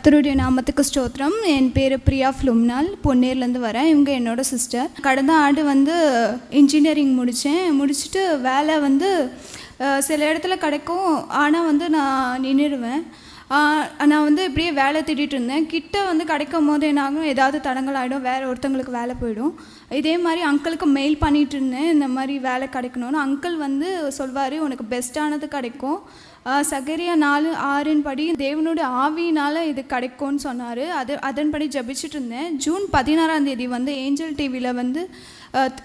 கர்த்தருடைய நாமத்துக்கு ஸ்தோத்திரம். என் பேர் பிரியா ஃப்ளும்னால் பொன்னேர்லேருந்து வரேன். இவங்க என்னோட சிஸ்டர் கடந்த ஆண்டு வந்து இன்ஜினியரிங் முடித்தேன் முடிச்சுட்டு வேலை வந்து சில இடத்துல கிடைக்கும். ஆனால் வந்து நான் நின்றுடுவேன். நான் வந்து இப்படியே வேலை தேடிட்டு இருந்தேன். கிட்ட வந்து கிடைக்கும் போது என்னாகும் ஏதாவது தடங்கள் ஆகிடும் வேறு ஒருத்தங்களுக்கு வேலை போயிடும். இதே மாதிரி அங்கிளுக்கு மெயில் பண்ணிகிட்டு இருந்தேன். இந்த மாதிரி வேலை கிடைக்கணும்னு. அங்கிள் வந்து சொல்வார் உனக்கு பெஸ்ட்டானது கிடைக்கும். சகரிய நாலு ஆறின் படி தேவனுடைய ஆவியினால் இது கிடைக்கும்னு சொன்னார். அது அதன்படி ஜபிச்சுட்டு இருந்தேன். ஜூன் பதினாறாம் தேதி வந்து ஏஞ்சல் டிவியில் வந்து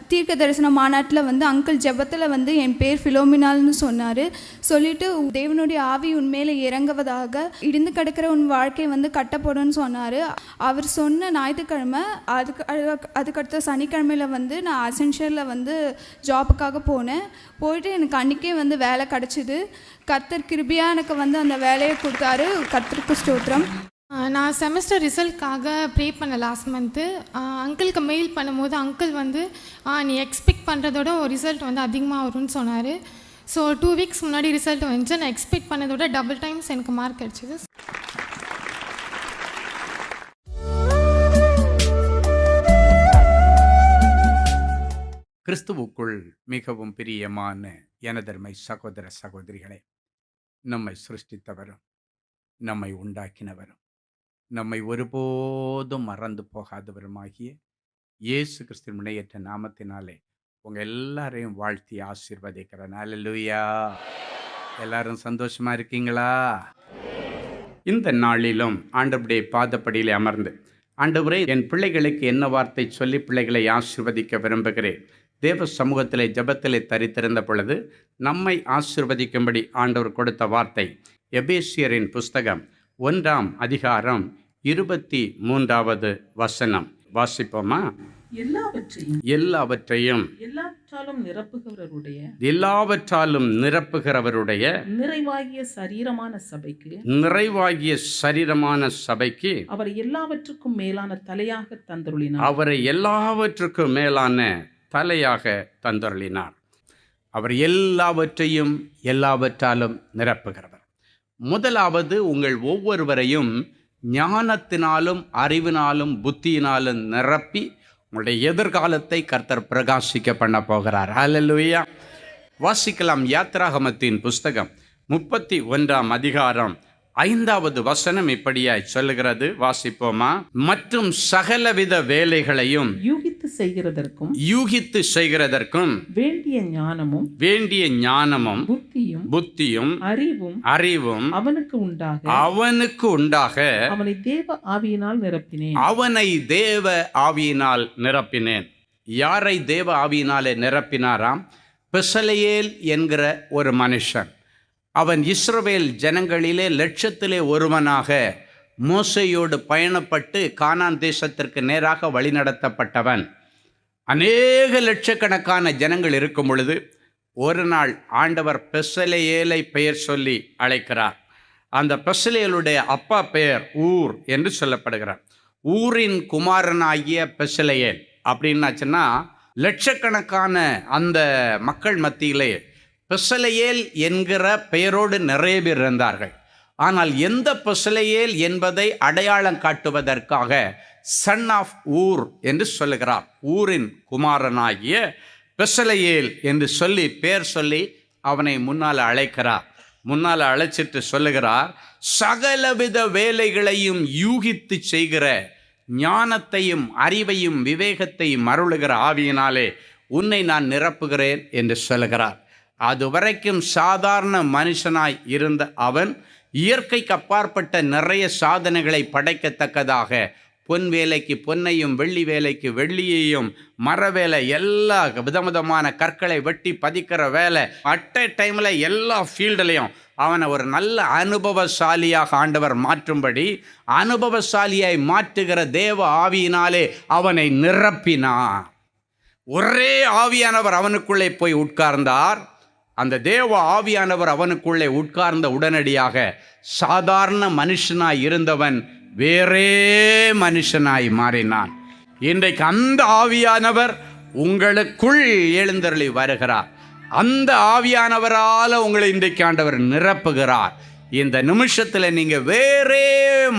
தீர்க்க தரிசன மாநாட்டில் வந்து அங்கிள் ஜெபத்தில் வந்து என் பேர் ஃபிலோமினால்னு சொன்னார். சொல்லிட்டு தேவனுடைய ஆவி உண்மையில் இறங்குவதாக இடிந்து கிடக்கிற உன் வாழ்க்கை வந்து கட்டப்படும்னு சொன்னார். அவர் சொன்ன ஞாயிற்றுக்கிழமை அதுக்கு அதுக்கு- அதுக்கடுத்த சனிக்கிழமையில் வந்து நான் அசென்ஷியலில் வந்து ஜாபுக்காக போனேன். போயிட்டு எனக்கு அன்றைக்கே வந்து வேலை கிடச்சிது. கர்த்தர் கிருபியாக எனக்கு வந்து அந்த வேலையை கொடுத்தாரு. கர்த்தருக்கு ஸ்தோத்திரம். நான் செமஸ்டர் ரிசல்ட்காக ப்ரே பண்ண லாஸ்ட் மந்த்து அங்கிளுக்கு மெயில் பண்ணும்போது அங்கிள் வந்து நீ எக்ஸ்பெக்ட் பண்ணுறதோட ஒரு ரிசல்ட் வந்து அதிகமாக வரும்னு சொன்னார். ஸோ டூ வீக்ஸ் முன்னாடி ரிசல்ட் வந்துச்சு. நான் எக்ஸ்பெக்ட் பண்ணதோட டபுள் டைம்ஸ் எனக்கு மார்க் கிடச்சிது. கிறிஸ்துவுக்குள் மிகவும் பிரியமான எனதர்மை சகோதர சகோதரிகளே நம்மை சிருஷ்டித்தவரும் நம்மை உண்டாக்கினவரும் நம்மை ஒருபோதும் மறந்து போகாதவருமாகிய இயேசு கிறிஸ்தின் முனையற்ற நாமத்தினாலே உங்கள் எல்லாரையும் வாழ்த்தி ஆசீர்வதிக்கிறேன். அல்லேலூயா எல்லாரும் சந்தோஷமா இருக்கீங்களா? இந்த நாளிலும் ஆண்டவருடைய பாதப்படியில் அமர்ந்து ஆண்டவரே என் பிள்ளைகளுக்கு என்ன வார்த்தை சொல்லி பிள்ளைகளை ஆசிர்வதிக்க விரும்புகிறேன். தேவ சமூகத்திலே ஜபத்திலே தரித்திருந்த பொழுது நம்மை ஆசிர்வதிக்கும்படி ஆண்டவர் கொடுத்த வார்த்தை எபேசியரின் புஸ்தகம் ஒன்றாம் அதிகாரம் இருபத்தி மூன்றாவது வசனம். வாசிப்போமா? எல்லாவற்றையும் எல்லாவற்றையும் எல்லாவற்றாலும் நிரப்புகிறவருடைய எல்லாவற்றாலும் நிரப்புகிறவருடைய நிறைவாகிய சரீரமான சபைக்கு நிறைவாகிய சரீரமான சபைக்கு அவர் எல்லாவற்றுக்கும் மேலான தலையாக தந்தருளினார். அவரை எல்லாவற்றுக்கும் மேலான தலையாக தந்தருளினார். அவர் எல்லாவற்றையும் எல்லாவற்றாலும் நிரப்புகிறவர். முதலாவது உங்கள் ஒவ்வொருவரையும் ஞானத்தினாலும் அறிவினாலும் புத்தியினாலும் நிரப்பி உங்களுடைய எதிர்காலத்தை கர்த்தர் பிரகாசிக்க பண்ண போகிறார். ஹalleluya வாசிக்கலாம் யாத்ராகமத்தின் புஸ்தகம் முப்பத்தி ஒன்றாம் அதிகாரம் ஐந்தாவது வசனம் இப்படியாய் சொல்லுகிறது வாசிப்போமா? மற்றும் சகலவித வேலைகளையும் யூகித்து செய்கிறதற்கும் யூகித்து செய்கிறதற்கும் வேண்டிய ஞானமும் வேண்டிய ஞானமும் புத்தியும் புத்தியும் அறிவும் அறிவும் அவனுக்கு உண்டாக அவனுக்கு உண்டாக அவனை தேவ ஆவியினால் நிரப்பினேன். அவனை தேவ ஆவியினால் நிரப்பினேன். யாரை தேவ ஆவியினாலே நிரப்பினாராம்? பெசலையேல் என்கிற ஒரு மனுஷன். அவன் இஸ்ரவேல் ஜனங்களிலே லட்சத்திலே ஒருவனாக மோசையோடு பயணப்பட்டு கானான் தேசத்திற்கு நேராக வழிநடத்தப்பட்டவன். அநேக லட்சக்கணக்கான ஜனங்கள் இருக்கும் பொழுது ஒரு நாள் ஆண்டவர் பெசலையேலை பெயர் சொல்லி அழைக்கிறார். அந்த பெசலையலுடைய அப்பா பெயர் ஊர் என்று சொல்லப்படுகிறார். ஊரின் குமாரனாகிய பெசலையேல். அப்படின்னாச்சுன்னா லட்சக்கணக்கான அந்த மக்கள் மத்தியிலே பெசலையேல் என்கிற பெயரோடு நிறைய பேர் இருந்தார்கள். ஆனால் எந்த பெசலையேல் என்பதை அடையாளம் காட்டுவதற்காக சன் ஆஃப் ஊர் என்று சொல்லுகிறார். ஊரின் குமாரனாகிய பெசலையேல் என்று சொல்லி பேர் சொல்லி அவனை முன்னால் அழைக்கிறார். முன்னால் அழைச்சிட்டு சொல்லுகிறார் சகலவித வேலைகளையும் யூகித்து செய்கிற ஞானத்தையும் அறிவையும் விவேகத்தையும் அருளுகிற ஆவியினாலே உன்னை நான் நிரப்புகிறேன் என்று சொல்லுகிறார். அதுவரைக்கும் சாதாரண மனுஷனாய் இருந்த அவன் இயற்கைக்கு அப்பாற்பட்ட நிறைய சாதனைகளை படைக்கத்தக்கதாக பொன் வேலைக்கு பொன்னையும் வெள்ளி வேலைக்கு வெள்ளியையும் மர வேலை எல்லா விதவிதமான கற்களை வெட்டி பதிக்கிற வேலை. அட் எ டைமில் எல்லா ஃபீல்டுலையும் அவனை ஒரு நல்ல அனுபவசாலியாக ஆண்டவர் மாற்றும்படி அனுபவசாலியாய் மாற்றுகிற தேவ ஆவியினாலே அவனை நிரப்பினார். ஒரே ஆவியானவர் அவனுக்குள்ளே போய் உட்கார்ந்தார். அந்த தேவ ஆவியானவர் அவனுக்குள்ளே உட்கார்ந்த உடனடியாக சாதாரண மனுஷனாய் இருந்தவன் வேறே மனுஷனாய் மாறினான். இன்றைக்கு அந்த ஆவியானவர் உங்களுக்குள் எழுந்தருளி வருகிறார். அந்த ஆவியானவரால் உங்களை இன்றைக்கு ஆண்டவர் நிரப்புகிறார். இந்த நிமிஷத்தில் நீங்கள் வேறே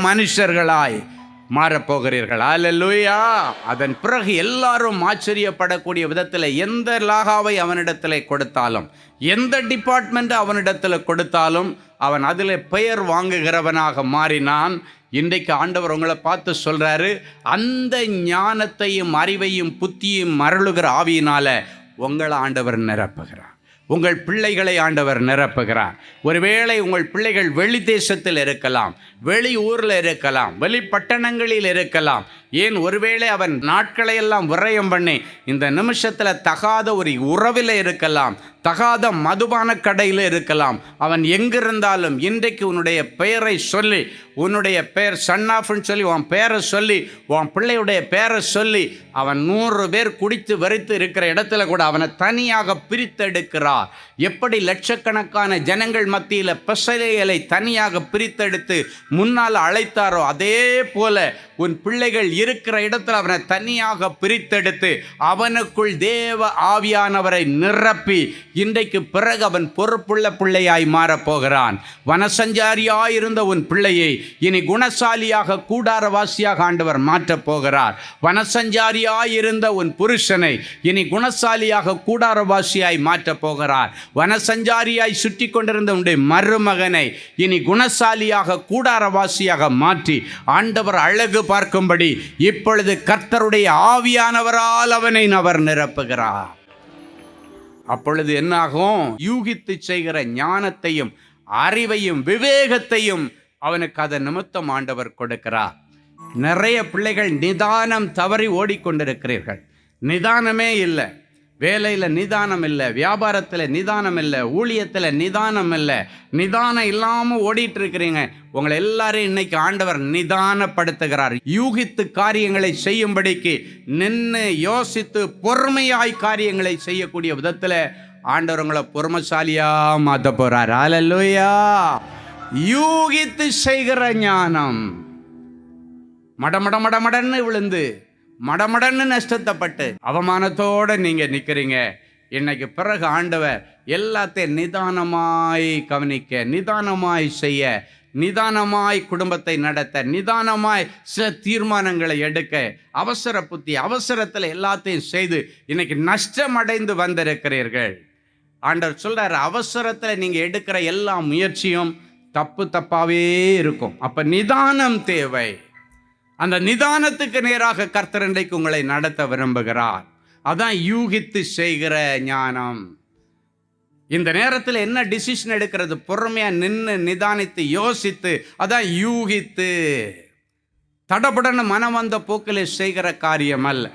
மனுஷர்களாய் மாறப்போகிறீர்கள். அல்லேலூயா அதன் பிறகு எல்லாரும் ஆச்சரியப்படக்கூடிய விதத்தில் எந்த லாகாவை அவனிடத்தில் கொடுத்தாலும் எந்த டிபார்ட்மெண்ட் அவனிடத்தில் கொடுத்தாலும் அவன் அதில் பெயர் வாங்குகிறவனாக மாறினான். இன்றைக்கு ஆண்டவர் உங்களை பார்த்து சொல்கிறாரு அந்த ஞானத்தையும் அறிவையும் புத்தியும் மரளுகிற ஆவியினால் உங்களை ஆண்டவர் நிரப்புகிறார். உங்கள் பிள்ளைகளை ஆண்டவர் நிரப்புகிறார். ஒருவேளை உங்கள் பிள்ளைகள் வெளி தேசத்தில் இருக்கலாம் வெளி ஊரில் இருக்கலாம் வெளி பட்டணங்களில் இருக்கலாம் ஏன் ஒருவேளை அவன் நாட்களை எல்லாம் விரயம் பண்ணி இந்த நிமிஷத்தில் தகாத ஒரு உறவில் இருக்கலாம் தகாத மதுபான கடையில் இருக்கலாம் அவன் எங்கிருந்தாலும் இன்றைக்கு உன்னுடைய பெயரை சொல்லி உன்னுடைய பெயர் சன்னாஃப்னு சொல்லி உன் பெயரை சொல்லி உன் பிள்ளையுடைய பெயரை சொல்லி அவன் நூறு பேர் குடித்து வெறித்து இருக்கிற இடத்துல கூட அவனை தனியாக பிரித்தெடுக்கிறார். எப்படி லட்சக்கணக்கான ஜனங்கள் மத்தியில் பெசலைகளை தனியாக பிரித்தெடுத்து முன்னால் அழைத்தாரோ அதே போல உன் பிள்ளைகள் இருக்கிற இடத்துல அவனை தனியாக பிரித்தெடுத்து அவனுக்குள் தேவ ஆவியானவரை நிரப்பி இன்றைக்கு பிறகு அவன் பொறுப்புள்ள பிள்ளையாய் மாறப்போகிறான். வனசஞ்சாரியாயிருந்த உன் பிள்ளையை இனி குணசாலியாக கூடாரவாசியாக ஆண்டவர் மாற்றப் போகிறார் வனசஞ்சாரியாயிருந்த உன் புருஷனை இனி குணசாலியாக கூடாரவாசியாய் மாற்றப் போகிறார் வனசஞ்சாரியாய் சுற்றி கொண்டிருந்த உன்னுடைய மருமகனை இனி குணசாலியாக கூடாரவாசியாக மாற்றி ஆண்டவர் அழகு பார்க்கும்படி இப்பொழுது கர்த்தருடைய ஆவியானவரால் அவனை அவர் நிரப்புகிறார். அப்பொழுது என்னாகும்? யூகித்து செய்கிற ஞானத்தையும் அறிவையும் விவேகத்தையும் அவனுக்கு அதன் நிமித்தம் ஆண்டவர் கொடுக்கிறார். நிறைய பிள்ளைகள் நிதானம் தவறி ஓடிக்கொண்டிருக்கிறீர்கள். நிதானமே இல்லை. வேலையில் நிதானம் இல்லை வியாபாரத்தில் நிதானம் இல்லை ஊழியத்தில் நிதானம் இல்லை நிதானம் இல்லாமல் ஓடிட்டு இருக்கிறீங்க. உங்களை எல்லாரையும் இன்னைக்கு ஆண்டவர் நிதானப்படுத்துகிறார். யூகித்து காரியங்களை செய்யும்படிக்கு நின்று யோசித்து பொறுமையாய் காரியங்களை செய்யக்கூடிய விதத்தில் ஆண்டவர் உங்களை பொறுமைசாலியாக மாற்ற போகிறார் அல்லேலூயா யூகித்து செய்கிற ஞானம். மடமட மடமடன்னு விழுந்து மடமடன்னு நஷ்டத்தைப்பட்டு அவமானத்தோடு நீங்கள் நிற்கிறீங்க இன்னைக்கு பிறகு ஆண்டவர் எல்லாத்தையும் நிதானமாய் கவனிக்க நிதானமாய் செய்ய நிதானமாய் குடும்பத்தை நடத்த நிதானமாய் சில தீர்மானங்களை எடுக்க அவசர புத்தி அவசரத்தில் எல்லாத்தையும் செய்து இன்னைக்கு நஷ்டமடைந்து வந்திருக்கிறீர்கள். ஆண்டவர் சொல்கிறார் அவசரத்தில் நீங்கள் எடுக்கிற எல்லா முயற்சியும் தப்பு தப்பாகவே இருக்கும். அப்போ நிதானம் தேவை. அந்த நிதானத்துக்கு நேராக கர்த்தர் இன்றைக்கு உங்களை நடத்த விரும்புகிறார். அதான் யூகித்து செய்கிற ஞானம். இந்த நேரத்தில் என்ன டிசிஷன் எடுக்கிறது? பொறுமையாக நின்று நிதானித்து யோசித்து அதான் யூகித்து. தடபுடன்னு மனம் வந்த போக்கில் செய்கிற காரியம் அல்ல.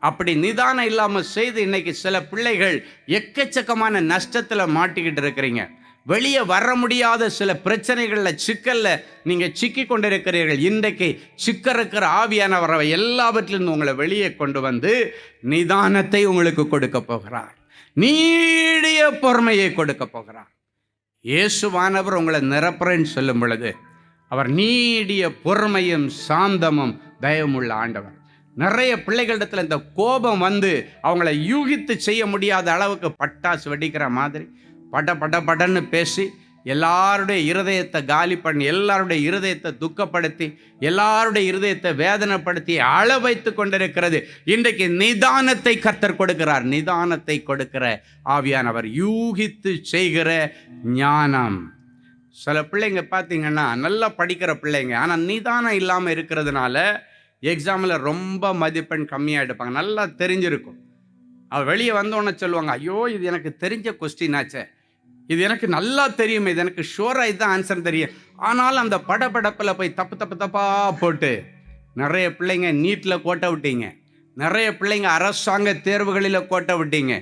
அப்படி நிதானம் இல்லாமல் செய்து இன்னைக்கு சில பிள்ளைகள் எக்கச்சக்கமான நஷ்டத்தில் மாட்டிக்கிட்டு இருக்கிறீங்க. வெளியே வர முடியாத சில பிரச்சனைகளில் சிக்கலில் நீங்கள் சிக்கி கொண்டிருக்கிறீர்கள். இன்றைக்கு சிக்க இருக்கிற ஆவியானவரை எல்லாவற்றிலிருந்து உங்களை வெளியே கொண்டு வந்து நிதானத்தை உங்களுக்கு கொடுக்க போகிறார். நீடிய பொறுமையை கொடுக்க போகிறார். இயேசுவானவர் உங்களை நிரப்புறேன்னு சொல்லும் பொழுது அவர் நீடிய பொறுமையும் சாந்தமும் தயவுமுள்ள ஆண்டவர். நிறைய பிள்ளைகளிடத்தில் இந்த கோபம் வந்து அவங்கள யூகித்து செய்ய முடியாத அளவுக்கு பட்டாசு வெடிக்கிற மாதிரி பட பட படன்னு பேசி எல்லாருடைய இருதயத்தை காலி பண்ணி எல்லாருடைய இருதயத்தை துக்கப்படுத்தி எல்லாருடைய இருதயத்தை வேதனைப்படுத்தி அழ வைத்து கொண்டிருக்கிறது. இன்றைக்கு நிதானத்தை கர்த்தர் கொடுக்கிறார். நிதானத்தை கொடுக்கிற ஆவியானவர். யூகித்து செய்கிற ஞானம். சில பிள்ளைங்க பார்த்தீங்கன்னா நல்லா படிக்கிற பிள்ளைங்க ஆனால் நிதானம் இல்லாமல் இருக்கிறதுனால எக்ஸாமில் ரொம்ப மதிப்பெண் கம்மியாக எடுப்பாங்க. நல்லா தெரிஞ்சிருக்கும். அவள் வெளியே வந்தோடனே சொல்லுவாங்க ஐயோ இது எனக்கு தெரிஞ்ச கொஸ்டின் ஆச்சே. இது எனக்கு நல்லா தெரியும் இது எனக்கு ஷோராக இதுதான் ஆன்சர் தெரியும். ஆனாலும் அந்த படப்படப்பில் போய் தப்பு தப்பு தப்பாக போட்டு நிறைய பிள்ளைங்க நீட்டில் கோட்டை விட்டீங்க. நிறைய பிள்ளைங்க அரசாங்க தேர்வுகளில் கோட்டை விட்டீங்க.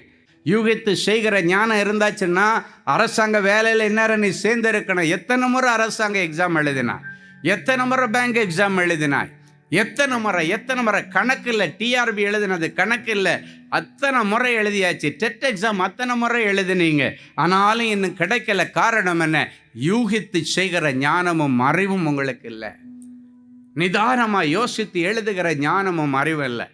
யூகித்து செய்கிற ஞானம் இருந்தாச்சுன்னா அரசாங்க வேலையில் இந்நேரம் நீ சேர்ந்திருக்கணும். எத்தனை முறை அரசாங்க எக்ஸாம் எழுதினா எத்தனை முறை பேங்க் எக்ஸாம் எழுதினாய்? எத்தனை முறை எத்தனை முறை? கணக்கு இல்லை டிஆர்பி எழுதினது கணக்கு இல்லை அத்தனை முறை எழுதியாச்சு. டெட் எக்ஸாம் அத்தனை முறை எழுதினீங்க. ஆனாலும் இன்னும் கிடைக்கல. காரணம் என்ன? யூகித்து செய்கிற ஞானமும் அறிவும் உங்களுக்கு இல்லை. நிதானமாக யோசித்து எழுதுகிற ஞானமும் அறிவும் இல்லை.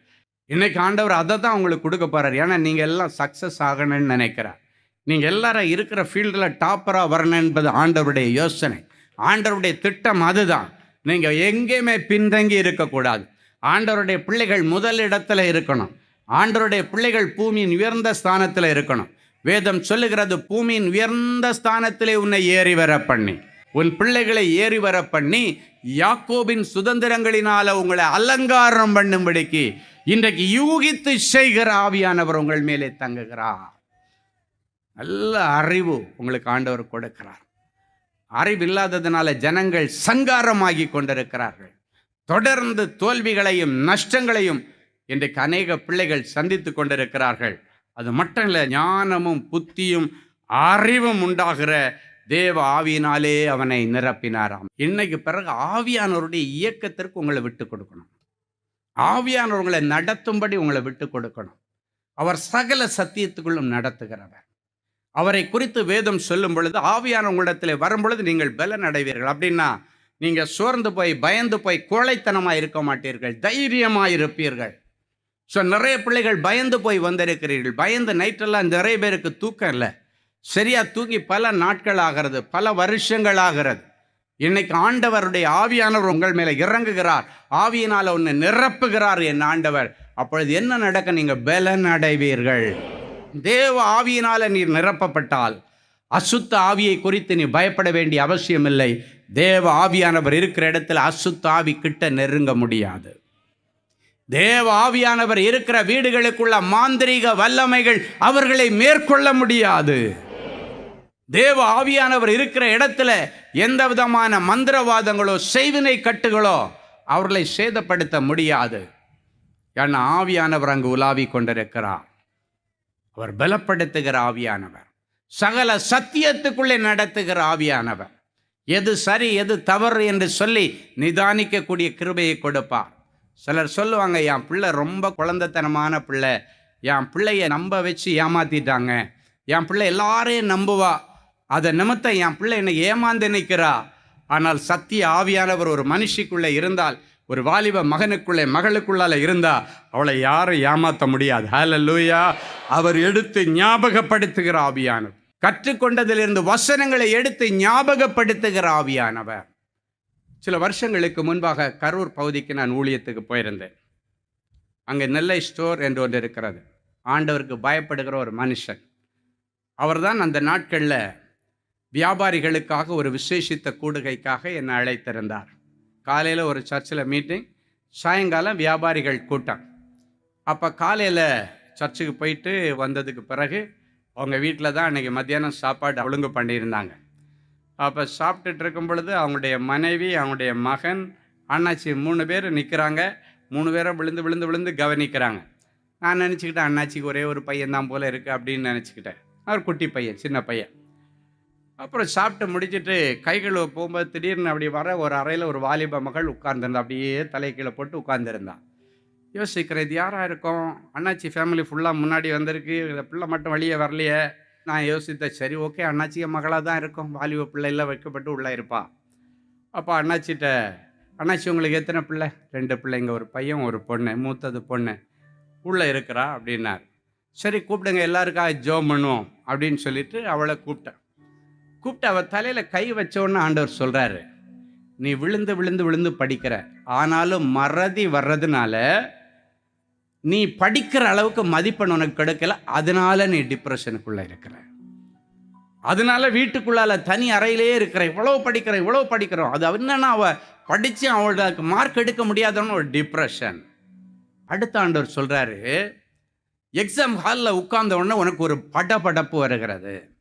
இன்னைக்கு ஆண்டவர் அதை தான் உங்களுக்கு கொடுக்க போறார். ஏன்னா நீங்கள் எல்லாம் சக்ஸஸ் ஆகணும்னு நினைக்கிறார். நீங்கள் எல்லாரும் இருக்கிற ஃபீல்டில் டாப்பராக வரணும் என்பது ஆண்டவருடைய யோசனை. ஆண்டவருடைய திட்டம் அதுதான். நீங்கள் எங்கேயுமே பின்தங்கி இருக்கக்கூடாது. ஆண்டவருடைய பிள்ளைகள் முதல் இடத்துல இருக்கணும். ஆண்டவருடைய பிள்ளைகள் பூமியின் உயர்ந்த ஸ்தானத்தில் இருக்கணும். வேதம் சொல்லுகிறது பூமியின் உயர்ந்த ஸ்தானத்திலே உன்னை ஏறி வர பண்ணி. உன் பிள்ளைகளை ஏறி வர பண்ணி யாக்கோபின் சுதந்திரங்களினால உங்களை அலங்காரம் பண்ணும்படிக்கு இன்றைக்கு யூகித்து செய்கிற ஆவியானவர் உங்கள் மேலே தங்குகிறார். நல்ல அறிவு உங்களுக்கு ஆண்டவர் கொடுக்கிறார். அறிவில்லாததுனால ஜனங்கள் சங்காரமாகி கொண்டிருக்கிறார்கள். தொடர்ந்து தோல்விகளையும் நஷ்டங்களையும் இன்றைக்கு அநேக பிள்ளைகள் சந்தித்து கொண்டிருக்கிறார்கள். அது மட்டும் இல்லை ஞானமும் புத்தியும் அறிவும் உண்டாகிற தேவ ஆவியினாலே அவனை நிரப்பினாராம். இன்னைக்கு பிறகு ஆவியானவருடைய இயக்கத்திற்கு உங்களை விட்டு கொடுக்கணும். ஆவியானவர்களை உங்களை நடத்தும்படி உங்களை விட்டு கொடுக்கணும். அவர் சகல சத்தியத்துக்குள்ளும் நடத்துகிறவர். அவரை குறித்து வேதம் சொல்லும் பொழுது ஆவியானவங்களிடத்தில் வரும் பொழுது நீங்கள் பலன் அடைவீர்கள் அப்படின்னா நீங்கள் சோர்ந்து போய் பயந்து போய் கோழைத்தனமாக இருக்க மாட்டீர்கள். தைரியமாக இருப்பீர்கள் ஸோ நிறைய பிள்ளைகள் பயந்து போய் வந்திருக்கிறீர்கள். பயந்து நைட்டெல்லாம் நிறைய பேருக்கு தூக்கம் இல்லை. சரியாக தூங்கி பல நாட்கள் ஆகிறது பல வருஷங்கள் ஆகிறது. இன்னைக்கு ஆண்டவருடைய ஆவியானவர் உங்கள் மேலே இறங்குகிறார். ஆவியினால் ஒன்று நிரப்புகிறார் என் ஆண்டவர். அப்பொழுது என்ன நடக்க? நீங்கள் பலன் அடைவீர்கள் தேவ ஆவியினால் நீர் நிரப்பப்பட்டால் அசுத்த ஆவியை குறித்து நீ பயப்பட வேண்டிய அவசியமில்லை. தேவ ஆவியானவர் இருக்கிற இடத்துல அசுத்த ஆவி கிட்ட நெருங்க முடியாது. தேவ ஆவியானவர் இருக்கிற வீடுகளுக்குள்ள மாந்திரீக வல்லமைகள் அவர்களை மேற்கொள்ள முடியாது. தேவ ஆவியானவர் இருக்கிற இடத்துல எந்த விதமான மந்திரவாதங்களோ செய்வினை கட்டுகளோ அவர்களை சேதப்படுத்த முடியாது. ஏன்னா ஆவியானவர் அங்கு உலாவி கொண்டிருக்கிறார். அவர் பலப்படுத்துகிற ஆவியானவர். சகல சத்தியத்துக்குள்ளே நடத்துகிற ஆவியானவர். எது சரி எது தவறு என்று சொல்லி நிதானிக்கக்கூடிய கிருபையை கொடுப்பார். சிலர் சொல்லுவாங்க என் பிள்ளை ரொம்ப குழந்தைத்தனமான பிள்ளை. என் பிள்ளைய நம்ப வச்சு ஏமாத்திட்டாங்க. என் பிள்ளை எல்லாரையும் நம்புவா. அதை நிமித்தம் என் பிள்ளை என்னை ஏமாந்து நிற்கிறா. ஆனால் சத்திய ஆவியானவர் ஒரு மனுஷிக்குள்ளே இருந்தால் ஒரு வாலிப மகனுக்குள்ளே மகளுக்குள்ளால இருந்தா அவளை யாரும் ஏமாற்ற முடியாது. ஹalleluya அவர் எடுத்து ஞாபகப்படுத்துகிற ஆவியானவர். கற்றுக்கொண்டதிலிருந்து வசனங்களை எடுத்து ஞாபகப்படுத்துகிற ஆவியானவர். சில வருஷங்களுக்கு முன்பாக கரூர் பகுதிக்கு நான் ஊழியத்துக்கு போயிருந்தேன். அங்கே நெல்லை ஸ்டோர் என்று ஒன்று இருக்கிறது. ஆண்டவருக்கு பயப்படுகிற ஒரு மனுஷன். அவர்தான் அந்த நாட்களில் வியாபாரிகளுக்காக ஒரு விசேஷித்த கூடுகைக்காக என்னை அழைத்திருந்தார். காலையில் ஒரு சர்ச்சில் மீட்டிங் சாயங்காலம் வியாபாரிகள் கூட்டம். அப்போ காலையில் சர்ச்சுக்கு போயிட்டு வந்ததுக்கு பிறகு அவங்க வீட்டில் தான் அன்றைக்கி மத்தியானம் சாப்பாடு ஒழுங்கு பண்ணியிருந்தாங்க. அப்போ சாப்பிட்டுட்டு இருக்கும் பொழுது அவங்களுடைய மனைவி அவங்களுடைய மகன் அண்ணாச்சி மூணு பேர் நிற்கிறாங்க மூணு பேரும் விழுந்து விழுந்து விழுந்து கவனிக்கிறாங்க. நான் நினச்சிக்கிட்டேன் அண்ணாச்சிக்கு ஒரே ஒரு பையன் தான் போல் இருக்குது அப்படின்னு நினச்சிக்கிட்டேன். அவர் குட்டி பையன் சின்ன பையன். அப்புறம் சாப்பிட்டு முடிச்சுட்டு கைகள் போகும்போது திடீர்னு அப்படி வர ஒரு அறையில் ஒரு வாலிப மகள் உட்கார்ந்துருந்தா அப்படியே தலை கீழே போட்டு உட்கார்ந்துருந்தான் யோசிக்கிறேன் இது யாராக இருக்கும்? அண்ணாச்சி ஃபேமிலி ஃபுல்லாக முன்னாடி வந்திருக்கு இந்த பிள்ளை மட்டும் வெளியே வரலையே. நான் யோசித்தேன் சரி ஓகே அண்ணாச்சிக்கு மகளாக தான் இருக்கும். வாலிப பிள்ளைலாம் வைக்கப்பட்டு உள்ளே இருப்பா. அப்போ அண்ணாச்சிட்ட அண்ணாச்சி உங்களுக்கு எத்தனை பிள்ளை? ரெண்டு பிள்ளைங்க ஒரு பையன் ஒரு பொண்ணு மூத்தது பொண்ணு. உள்ளே இருக்கிறா அப்படின்னார். சரி கூப்பிடுங்க எல்லாருக்கா ஜோம் பண்ணுவோம் அப்படின்னு சொல்லிட்டு அவளை கூப்பிட்டேன். கூப்பிட்டு அவள் தலையில் கை வச்சோன்னு ஆண்டவர் சொல்கிறாரு நீ விழுந்து விழுந்து விழுந்து படிக்கிற. ஆனாலும் மறதி வர்றதுனால நீ படிக்கிற அளவுக்கு மதிப்பெண் உனக்கு கிடைக்கல. அதனால நீ டிப்ரெஷனுக்குள்ளே இருக்கிற. அதனால வீட்டுக்குள்ளால தனி அறையிலே இருக்கிற. இவ்வளோ படிக்கிற இவ்வளோ படிக்கிறோம். அது என்னன்னா அவள் படித்து அவளுக்கு மார்க் எடுக்க முடியாதவன்னு ஒரு டிப்ரெஷன் அடுத்த ஆண்டவர் சொல்கிறாரு எக்ஸாம் ஹாலில் உட்கார்ந்த உடனே உனக்கு ஒரு படபடப்பு வருகிறது.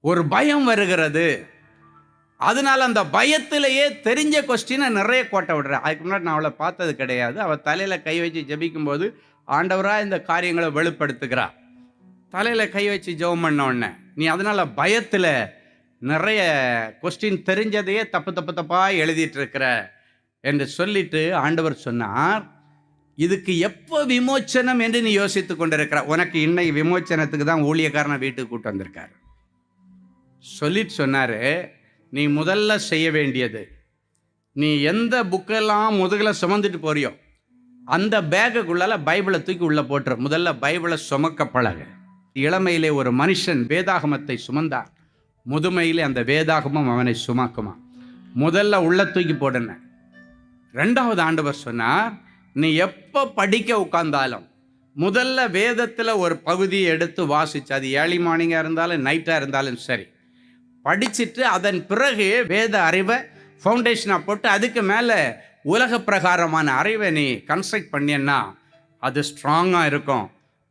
ஒரு பயம் வருகிறது. அதனால அந்த பயத்திலேயே தெரிஞ்ச கொஸ்டினை நிறைய கோட்டை விடுறேன். அதுக்கு முன்னாடி நான் அவளை பார்த்தது கிடையாது. அவள் தலையில் கை வச்சு ஜெபிக்கும்போது ஆண்டவராக இந்த காரியங்களை வெளிப்படுத்துகிறா. தலையில் கை வச்சு ஜெபம் பண்ண உடனே நீ அதனால் பயத்தில் நிறைய கொஸ்டின் தெரிஞ்சதையே தப்பு தப்பு தப்பாக எழுதிட்டு இருக்கிற? என்று சொல்லிட்டு ஆண்டவர் சொன்னார் இதுக்கு எப்போ விமோச்சனம்? என்று நீ யோசித்து கொண்டிருக்கிற. உனக்கு இன்னைக்கு விமோச்சனத்துக்கு தான் ஊழியக்காரனை வீட்டுக்கு கூட்டு வந்திருக்காரு. சொல்லிட்டு சொன்னார் நீ முதல்ல செய்ய வேண்டியது நீ எந்த புக்கெல்லாம் முதுகில் சுமந்துட்டு போறியோ அந்த பேக்குக்குள்ளால பைபிளை தூக்கி உள்ளே போட்டுரு. முதல்ல பைபிளை சுமக்க பழக. இளமையிலே ஒரு மனுஷன் வேதாகமத்தை சுமந்தார். முதுமையிலே அந்த வேதாகமம் அவனை சுமக்குமா? முதல்ல உள்ள தூக்கி போடுன ரெண்டாவது ஆண்டவர் சொன்னார் நீ எப்போ படிக்க உட்கார்ந்தாலும் முதல்ல வேதத்தில் ஒரு பகுதியை எடுத்து வாசிச்சு அது ஏர்லி மார்னிங்காக இருந்தாலும் நைட்டாக இருந்தாலும் சரி படிச்சுட்டு அதன் பிறகு வேத அறிவை ஃபவுண்டேஷனாக போட்டு அதுக்கு மேலே உலக பிரகாரமான அறிவை நீ கன்ஸ்ட்ரக்ட் பண்ணியன்னா அது ஸ்ட்ராங்காக இருக்கும்.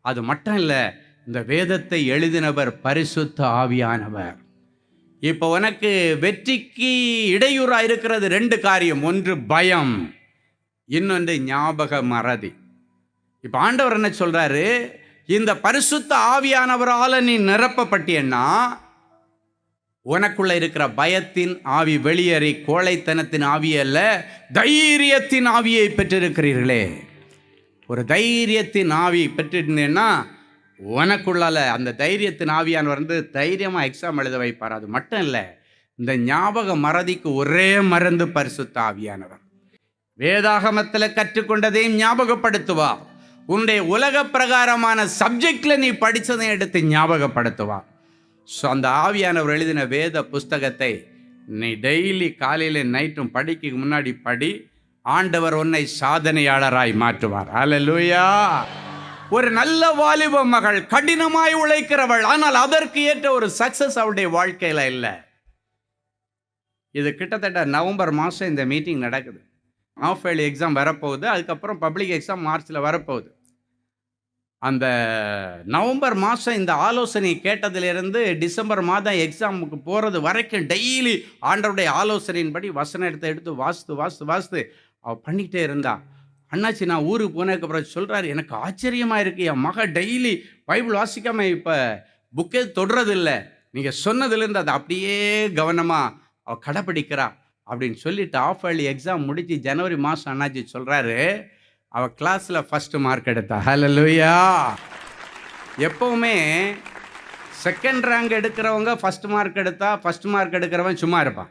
அது மட்டும் இல்லை இந்த வேதத்தை எழுதினவர் பரிசுத்த ஆவியானவர். இப்போ உனக்கு வெற்றிக்கு இடையூறாக இருக்கிறது ரெண்டு காரியம். ஒன்று பயம் இன்னொன்று ஞாபக மறதி. இப்போ ஆண்டவர் என்ன சொல்கிறாரு இந்த பரிசுத்த ஆவியானவரால் நீ நிரப்பப்பட்டியன்னா உனக்குள்ள இருக்கிற பயத்தின் ஆவி வெளியேறி கோழைத்தனத்தின் ஆவி அல்ல தைரியத்தின் ஆவியை பெற்றிருக்கிறீர்களே. ஒரு தைரியத்தின் ஆவி பெற்றிருந்தேன்னா உனக்குள்ளால அந்த தைரியத்தின் ஆவியான் வந்து தைரியமாக எக்ஸாம் எழுத வைப்பார். அது மட்டும் இல்லை இந்த ஞாபக மறதிக்கு ஒரே மருந்து பரிசுத்த ஆவியானவர். வேதாகமத்தில் கற்றுக்கொண்டதையும் ஞாபகப்படுத்துவா உன்னுடைய உலக பிரகாரமான சப்ஜெக்டில் நீ படித்ததை எடுத்து ஞாபகப்படுத்துவா ஸோ அந்த ஆவியானவர் எழுதின வேத புஸ்தகத்தை நீ டெய்லி காலையில் நைட்டும் படிக்கு முன்னாடி படி ஆண்டவர் உன்னை சாதனையாளராய் மாற்றுவார். அலலூயா ஒரு நல்ல வாலிப மகள் கடினமாய் உழைக்கிறவள் ஆனால் அதற்கு ஏற்ற ஒரு சக்சஸ் அவளுடைய வாழ்க்கையில் இல்லை. இது கிட்டத்தட்ட நவம்பர் மாதம் இந்த மீட்டிங் நடக்குது. ஆஃப் எக்ஸாம் வரப்போகுது அதுக்கப்புறம் பப்ளிக் எக்ஸாம் மார்ச்சில் வரப்போகுது. அந்த நவம்பர் மாதம் இந்த ஆலோசனை கேட்டதிலிருந்து டிசம்பர் மாதம் எக்ஸாமுக்கு போகிறது வரைக்கும் டெய்லி ஆண்டருடைய ஆலோசனையின்படி வசனம் எடுத்து எடுத்து வாஸ்து வாஸ்து வாஸ்து அவள் பண்ணிக்கிட்டே இருந்தா. அண்ணாச்சி நான் ஊருக்கு போனதுக்கப்புறம் சொல்கிறாரு எனக்கு ஆச்சரியமாக இருக்குது என் மக டெய்லி பைபிள் வாசிக்காமல் இப்போ புக்கே தொடுறதில்ல. நீங்கள் சொன்னதுலேருந்து அதை அப்படியே கவனமாக அவள் கடைப்பிடிக்கிறா. அப்படின்னு சொல்லிட்டு ஆஃப் இயர்லி எக்ஸாம் முடித்து ஜனவரி மாதம் அண்ணாச்சி சொல்கிறாரு அவள் கிளாஸில் ஃபஸ்ட்டு மார்க் எடுத்தா. ஹalleluya எப்போவுமே செகண்ட் ரேங்க் எடுக்கிறவங்க ஃபஸ்ட் மார்க் எடுத்தா ஃபஸ்ட் மார்க் எடுக்கிறவன் சும்மா இருப்பான்.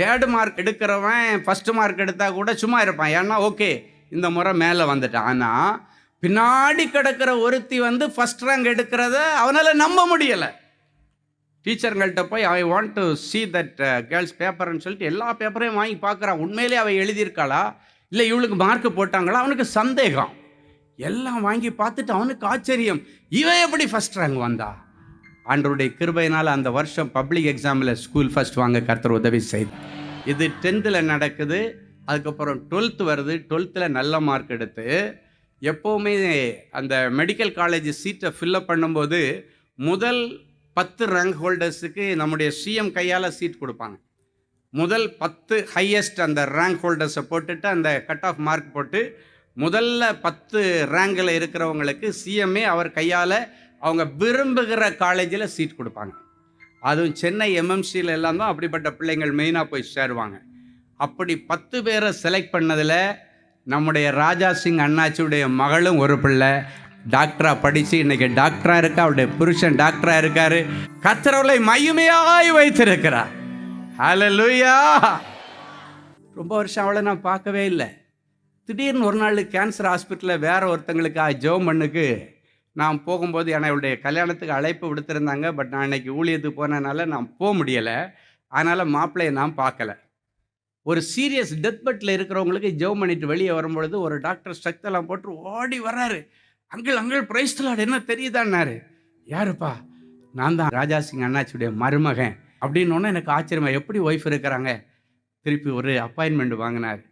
தேர்டு மார்க் எடுக்கிறவன் ஃபஸ்ட்டு மார்க் எடுத்தால் கூட சும்மா இருப்பான். ஏன்னா ஓகே இந்த முறை மேலே வந்துட்டான். ஆனால் பின்னாடி கிடக்கிற ஒருத்தி வந்து ஃபஸ்ட் ரேங்க் எடுக்கிறத அவனால் நம்ப முடியலை. டீச்சருங்கள்ட்ட போய் I want to see that girls பேப்பர்னு சொல்லிட்டு எல்லா பேப்பரையும் வாங்கி பார்க்குறான். உண்மையிலே அவள் எழுதியிருக்காளா? இல்லை இவளுக்கு மார்க் போட்டாங்களா? அவனுக்கு சந்தேகம். எல்லாம் வாங்கி பார்த்துட்டு அவனுக்கு ஆச்சரியம். இவன் எப்படி ஃபஸ்ட் ரேங்க் வந்தா? ஆண்டவருடைய கிருபையினால் அந்த வருஷம் பப்ளிக் எக்ஸாமில் ஸ்கூல் ஃபர்ஸ்ட் வாங்க கர்த்தர் உதவி செய்து இது டென்த்தில் நடக்குது. அதுக்கப்புறம் டுவெல்த்து வருது. டுவெல்த்தில் நல்ல மார்க் எடுத்து எப்போவுமே அந்த மெடிக்கல் காலேஜ் சீட்டை ஃபில்லப் பண்ணும்போது முதல் பத்து ரேங்க் ஹோல்டர்ஸுக்கு நம்முடைய சிஎம் கையால் சீட் கொடுப்பாங்க. முதல் பத்து ஹையஸ்ட் அந்த ரேங்க் ஹோல்டர்ஸை போட்டுட்டு அந்த கட் ஆஃப் மார்க் போட்டு முதல்ல பத்து ரேங்கில் இருக்கிறவங்களுக்கு சிஎம்ஏ அவர் கையால் அவங்க விரும்புகிற காலேஜில் சீட் கொடுப்பாங்க. அதுவும் சென்னை எம்எம்சியில் எல்லாம் தான் அப்படிப்பட்ட பிள்ளைங்கள் மெயினாக போய் சேருவாங்க. அப்படி பத்து பேரை செலக்ட் பண்ணதில் நம்முடைய ராஜா சிங் அண்ணாச்சியுடைய மகளும் ஒரு பிள்ளை. டாக்டராக படித்து இன்றைக்கி டாக்டராக இருக்கா? அவருடைய புருஷன் டாக்டராக இருக்கார். கத்திரவளை மையுமையாய் வைத்திருக்கிறார். ஹalleluya ரொம்ப வருஷம் அவளை நான் பார்க்கவே இல்லை. திடீர்னு ஒரு நாள் கேன்சர் ஹாஸ்பிட்டலில் வேற ஒருத்தங்களுக்காக ஜெபம் பண்ணுக்கு நான் போகும்போது என்னை இவளுடைய கல்யாணத்துக்கு அழைப்பு விடுத்திருந்தாங்க. பட் நான் இன்னைக்கு ஊழியத்துக்கு போனதுனால நான் போக முடியலை. அதனால் மாப்பிள்ளையை நான் பார்க்கல. ஒரு சீரியஸ் டெத் பெட்டில் இருக்கிறவங்களுக்கு ஜெபம் பண்ணிட்டு வெளியே வரும்பொழுது ஒரு டாக்டர் ஸ்ட்ரக்தெல்லாம் போட்டு ஓடி வர்றாரு. அங்கிள் அங்கிள் பிரைஸ்தலாட் என்ன தெரியுதான்னாரு? யாருப்பா? நான் தான் ராஜா சிங் அண்ணாச்சியுடைய மருமகன். அப்படின்னோடனே எனக்கு ஆச்சரியமாக எப்படி ஒய்ஃப் இருக்கிறாங்க? திருப்பி ஒரு அப்பாயின்மெண்ட் வாங்கினார்.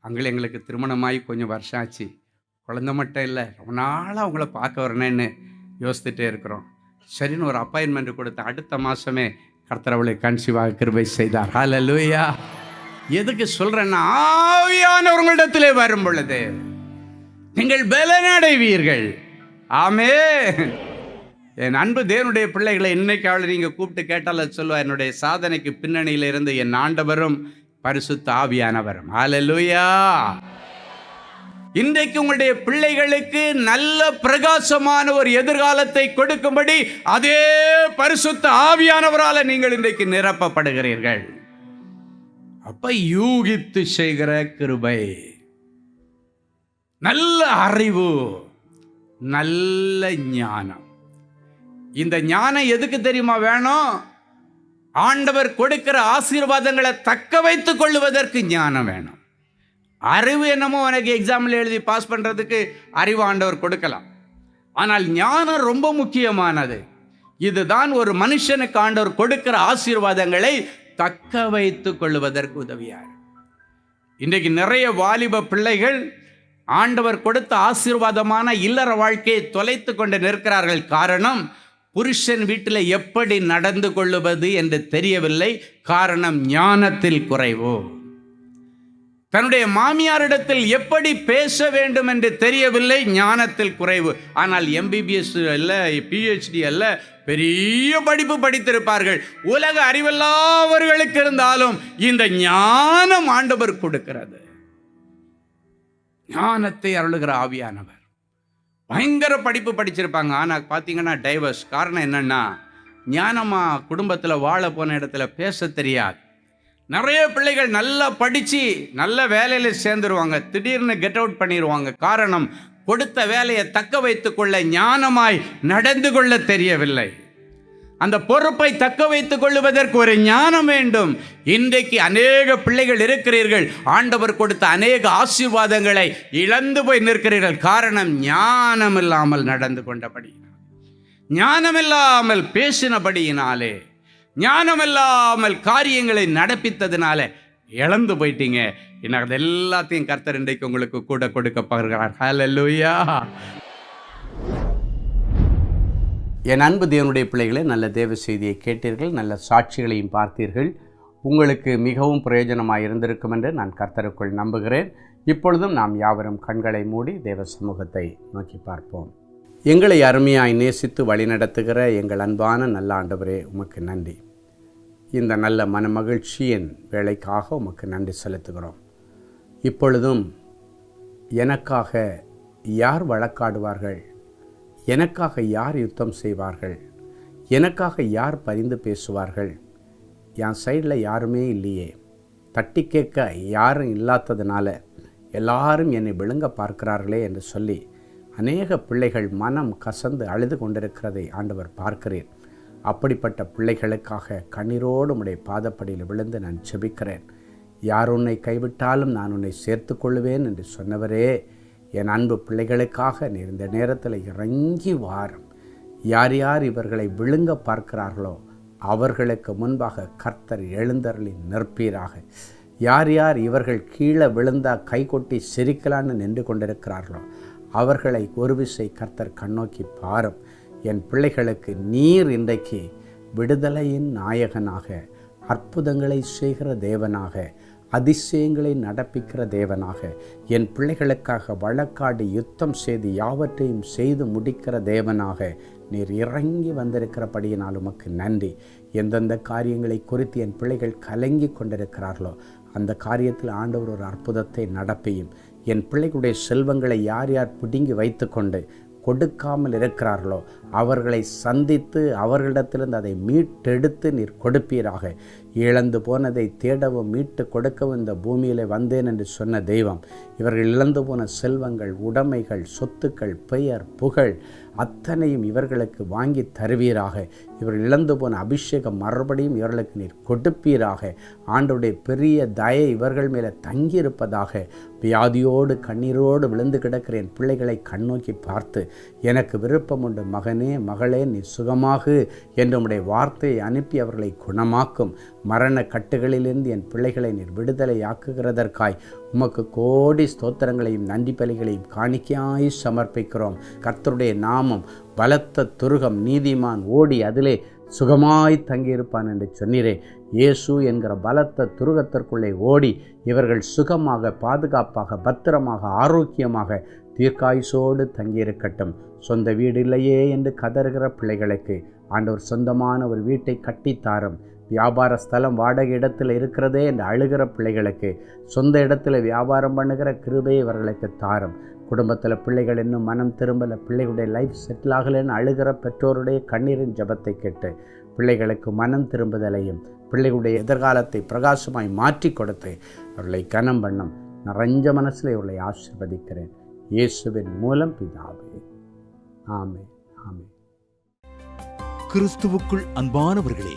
அங்கே எங்களுக்கு திருமணமாகி கொஞ்சம் வருஷம் ஆச்சு. குழந்த மட்டும் இல்லை ரொம்ப நாளாக அவங்கள பார்க்க வரணுன்னு யோசித்துட்டே இருக்கிறோம். சரின்னு ஒரு அப்பாயின்மெண்ட் கொடுத்த அடுத்த மாதமே கர்த்தரவளை கன்சீவாக கிருபை செய்தார். ஹalleluya எதுக்கு சொல்கிறேன்னா ஆவியானவர்களிடத்திலே வரும் பொழுது நீங்கள் பலனடைவீர்கள். ஆமே என் அன்பு தேவனுடைய பிள்ளைகளை இன்னைக்காவது நீங்கள் கூப்பிட்டு கேட்டால் அது சொல்லுவா என்னுடைய சாதனைக்கு பின்னணியில் இருந்து என் ஆண்டவரும் பரிசுத்த ஆவியானவரும். ஆலலுயா இன்றைக்கு உங்களுடைய பிள்ளைகளுக்கு நல்ல பிரகாசமான ஒரு எதிர்காலத்தை கொடுக்கும்படி அதே பரிசுத்த ஆவியானவரால் நீங்கள் இன்றைக்கு நிரப்பப்படுகிறீர்கள். அப்ப யூகித்து செய்கிற கிருபை நல்ல அறிவு நல்ல ஞானம். இந்த ஞானம் எதுக்கு தெரியுமா வேணும்? ஆண்டவர் கொடுக்கிற ஆசீர்வாதங்களை தக்க வைத்து கொள்வதற்கு ஞானம் வேணும். அறிவு என்னமோ உனக்கு எக்ஸாமில் எழுதி பாஸ் பண்ணுறதுக்கு அறிவு ஆண்டவர் கொடுக்கலாம். ஆனால் ஞானம் ரொம்ப முக்கியமானது. இதுதான் ஒரு மனுஷனுக்கு ஆண்டவர் கொடுக்கிற ஆசீர்வாதங்களை தக்க வைத்து கொள்வதற்கு உதவியார் இன்றைக்கு நிறைய வாலிப பிள்ளைகள் ஆண்டவர் கொடுத்த ஆசீர்வாதமான இல்லற வாழ்க்கையை தொலைத்து கொண்டு நிற்கிறார்கள். காரணம் புருஷன் வீட்டில் எப்படி நடந்து கொள்ளுவது என்று தெரியவில்லை. காரணம் ஞானத்தில் குறைவு. தன்னுடைய மாமியாரிடத்தில் எப்படி பேச வேண்டும் என்று தெரியவில்லை. ஞானத்தில் குறைவு. ஆனால் எம்பிபிஎஸ் அல்ல பிஹெச்டி அல்ல பெரிய படிப்பு படித்திருப்பார்கள். உலக அறிவெல்லாவர்களுக்கு இருந்தாலும் இந்த ஞானம் ஆண்டவர் கொடுக்கிறது. ஞானத்தை அருளுகிற ஆவியானவர். பயங்கர படிப்பு படிச்சிருப்பாங்க. ஆனால் பார்த்தீங்கன்னா டைவர்ஸ் காரணம் என்னன்னா ஞானமாக குடும்பத்தில் வாழ போன இடத்துல பேச தெரியாது. நிறைய பிள்ளைகள் நல்லா படித்து நல்ல வேலையில் சேர்ந்துருவாங்க. திடீர்னு கெட் அவுட் பண்ணிடுவாங்க காரணம் கொடுத்த வேலையை தக்க வைத்துக்கொள்ள ஞானமாய் நடந்து கொள்ள தெரியவில்லை. அந்த பொறுப்பை தக்க வைத்துக் கொள்வதற்கு ஒரு ஞானம் வேண்டும். இன்றைக்கு அநேக பிள்ளைகள் இருக்கிறீர்கள். ஆண்டவர் கொடுத்த அநேக ஆசீர்வாதங்களை இழந்து போய் நிற்கிறீர்கள். காரணம் ஞானம் இல்லாமல் நடந்து கொண்டபடியினால் ஞானம் இல்லாமல் பேசினபடியினாலே ஞானம் இல்லாமல் காரியங்களை நடப்பித்ததுனால இழந்து போயிட்டீங்க. என்ன அது எல்லாத்தையும் கர்த்தர் இன்றைக்கு உங்களுக்கு கூட கொடுக்க போகிறார். ஹalleluya என் அன்பு தேவனுடைய பிள்ளைகளே நல்ல தேவ செய்தியை கேட்டீர்கள் நல்ல சாட்சிகளையும் பார்த்தீர்கள். உங்களுக்கு மிகவும் பிரயோஜனமாக இருந்திருக்கும் என்று நான் கர்த்தருக்குள் நம்புகிறேன். இப்பொழுதும் நாம் யாவரும் கண்களை மூடி தேவ சமூகத்தை நோக்கி பார்ப்போம். எங்களை அருமையாய் நேசித்து வழிநடத்துகிற எங்கள் அன்பான நல்ல ஆண்டவரே உமக்கு நன்றி. இந்த நல்ல மனமகிழ்ச்சியின் வேலைக்காக உமக்கு நன்றி செலுத்துகிறோம். இப்பொழுதும் எனக்காக யார் வழக்காடுவார்கள்? எனக்காக யார் யுத்தம் செய்வார்கள்? எனக்காக யார் பரிந்து பேசுவார்கள்? என் சைடில் யாருமே இல்லையே. தட்டி கேட்க யாரும் இல்லாததுனால எல்லாரும் என்னை விழுங்க பார்க்கிறார்களே என்று சொல்லி அநேக பிள்ளைகள் மனம் கசந்து அழுது கொண்டிருக்கிறதை ஆண்டவர் பார்க்கிறேன். அப்படிப்பட்ட பிள்ளைகளுக்காக கண்ணீரோடு உடைய பாதப்படியில் விழுந்து நான் செபிக்கிறேன் யார் உன்னை கைவிட்டாலும் நான் உன்னை சேர்த்து கொள்வேன் என்று சொன்னவரே. என் அன்பு பிள்ளைகளுக்காக நீர் இந்த நேரத்தில் இறங்கி வாரும் யார் யார் இவர்களை விழுங்க பார்க்கிறார்களோ அவர்களுக்கு முன்பாக கர்த்தர் எழுந்தருளி நிற்பீராக. யார் யார் இவர்கள் கீழே விழுந்தா கை கொட்டி சிரிக்கலான்னு நின்று கொண்டிருக்கிறார்களோ அவர்களை ஒரு விசை கர்த்தர் கண்ணோக்கி பாரும். என் பிள்ளைகளுக்கு நீர் இன்றைக்கு விடுதலையின் நாயகனாக அற்புதங்களை செய்கிற தேவனாக அதிசயங்களை நடப்பிக்கிற தேவனாக என் பிள்ளைகளுக்காக வழக்காடு யுத்தம் செய்து யாவற்றையும் செய்து முடிக்கிற தேவனாக நீர் இறங்கி வந்திருக்கிறபடியினால் உமக்கு நன்றி. எந்தெந்த காரியங்களை குறித்து என் பிள்ளைகள் கலங்கி கொண்டிருக்கிறார்களோ அந்த காரியத்தில் ஆண்டவர் ஒரு அற்புதத்தை நடப்பியும். என் பிள்ளைகளுடைய செல்வங்களை யார் யார் பிடுங்கி வைத்துக்கொண்டு கொடுக்காமல் இருக்கிறார்களோ அவர்களை சந்தித்து அவர்களிடத்திலிருந்து அதை மீட்டெடுத்து நீர் கொடுப்பீராக. இழந்து போனதை தேடவும் மீட்டு கொடுக்கவும் இந்த பூமியில் வந்தேன் என்று சொன்ன தெய்வம். இவர்கள் இழந்து போன செல்வங்கள் உடைமைகள் சொத்துக்கள் பெயர் புகழ் அத்தனையும் இவர்களுக்கு வாங்கி தருவீராக. இவர் இழந்து போன அபிஷேகம் மறுபடியும் இவர்களுக்கு நீர் கொடுப்பீராக. ஆண்டுடைய பெரிய தயை இவர்கள் மேலே தங்கியிருப்பதாக வியாதியோடு கண்ணீரோடு விழுந்து கிடக்கிற என் பிள்ளைகளை கண்ணோக்கி பார்த்து எனக்கு விருப்பம் உண்டு மகனே மகளே நீ சுகமாகு என்று உடைய வார்த்தையை அனுப்பி அவர்களை குணமாக்கும். மரண கட்டுகளிலிருந்து என் பிள்ளைகளை நீர் விடுதலை ஆக்குகிறதற்காய் உமக்கு கோடி ஸ்தோத்திரங்களையும் நன்றி பலிகளையும் காணிக்கையாய் சமர்ப்பிக்கிறோம். கர்த்தருடைய நாமம் பலத்த துருகம் நீதிமான் ஓடி அதிலே சுகமாய் தங்கியிருப்பான் என்று சொன்னீரே. இயேசு என்கிற பலத்த துருகத்திற்குள்ளே ஓடி இவர்கள் சுகமாக பாதுகாப்பாக பத்திரமாக ஆரோக்கியமாக தீர்க்காயுசோடு தங்கியிருக்கட்டும். சொந்த வீடு இல்லையே என்று கதறுகிற பிள்ளைகளுக்கு ஆண்டவர் சொந்தமான ஒரு வீட்டை கட்டித்தாரும். வியாபார ஸ்தலம் வாடகை இடத்தில் இருக்கிறதே என்று அழுகிற பிள்ளைகளுக்கு சொந்த இடத்துல வியாபாரம் பண்ணுகிற கிருபையை இவர்களுக்கு தாரும். குடும்பத்தில் பிள்ளைகள் இன்னும் மனம் திரும்பலை பிள்ளைகளுடைய லைஃப் செட்டில் ஆகலைன்னு அழுகிற பெற்றோருடைய கண்ணீரின் ஜபத்தை கேட்டு பிள்ளைகளுக்கு மனம் திரும்புதலையும் பிள்ளைகளுடைய எதிர்காலத்தை பிரகாசமாய் மாற்றி கொடுத்து அவர்களை கனம் பண்ணும் நிறைஞ்ச மனசில் இவர்களை ஆசிர்வதிக்கிறேன். இயேசுவின் மூலம் பிதாவே. ஆமே ஆமே கிறிஸ்துவுக்குள் அன்பானவர்களே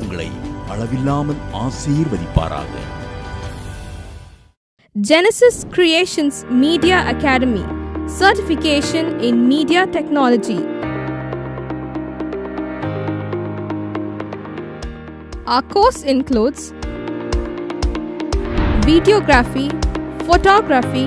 உங்களை அளவில்லாமல் ஆசீர்வதிப்பாராக Genesis Creations Media Academy Certification in Media Technology. Our course includes videography, photography,